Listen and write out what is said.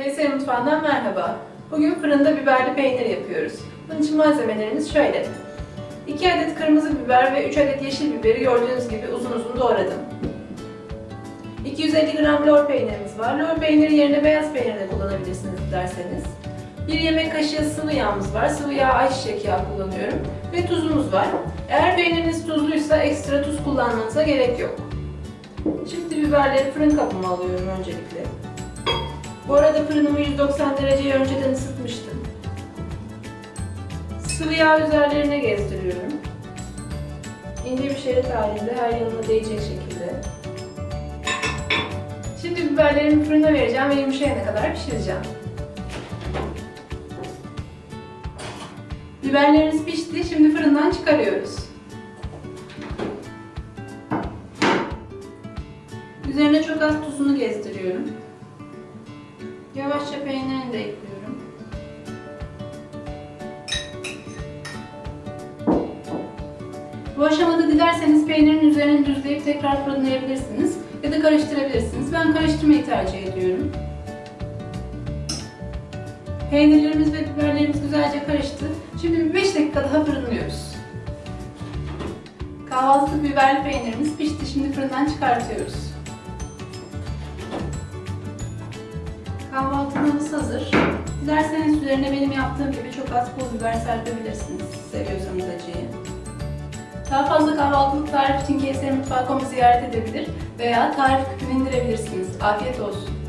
KSR Mutfağı'ndan merhaba. Bugün fırında biberli peynir yapıyoruz. Bunun için malzemelerimiz şöyle. 2 adet kırmızı biber ve 3 adet yeşil biberi gördüğünüz gibi uzun uzun doğradım. 250 gram lor peynirimiz var. Lor peyniri yerine beyaz peynir de kullanabilirsiniz derseniz. 1 yemek kaşığı sıvı yağımız var. Sıvı yağ ayçiçek yağı kullanıyorum. Ve tuzumuz var. Eğer peyniriniz tuzluysa ekstra tuz kullanmanıza gerek yok. Şimdi biberleri fırın kabıma alıyorum öncelikle. Bu arada fırınımı 190 dereceye önceden ısıtmıştım. Sıvı yağ üzerlerine gezdiriyorum. İnce bir şerit halinde her yanına değecek şekilde. Şimdi biberlerimi fırına vereceğim ve yumuşayana kadar pişireceğim. Biberlerimiz pişti. Şimdi fırından çıkarıyoruz. Üzerine çok az tuzunu gezdiriyorum. Yavaşça peynirini de ekliyorum. Bu aşamada dilerseniz peynirin üzerini düzleyip tekrar fırınlayabilirsiniz ya da karıştırabilirsiniz. Ben karıştırmayı tercih ediyorum. Peynirlerimiz ve biberlerimiz güzelce karıştı. Şimdi bir 5 dakika daha fırınlıyoruz. Kahvaltılık biberli peynirimiz pişti. Şimdi fırından çıkartıyoruz. Kahvaltımız hazır. Dilerseniz üzerine benim yaptığım gibi çok az pul biber serpebilirsiniz. Seviyorsanız acıyı. Daha fazla kahvaltılık tarif için KSR Mutfağı.com'u ziyaret edebilir veya tarif küpünü indirebilirsiniz. Afiyet olsun.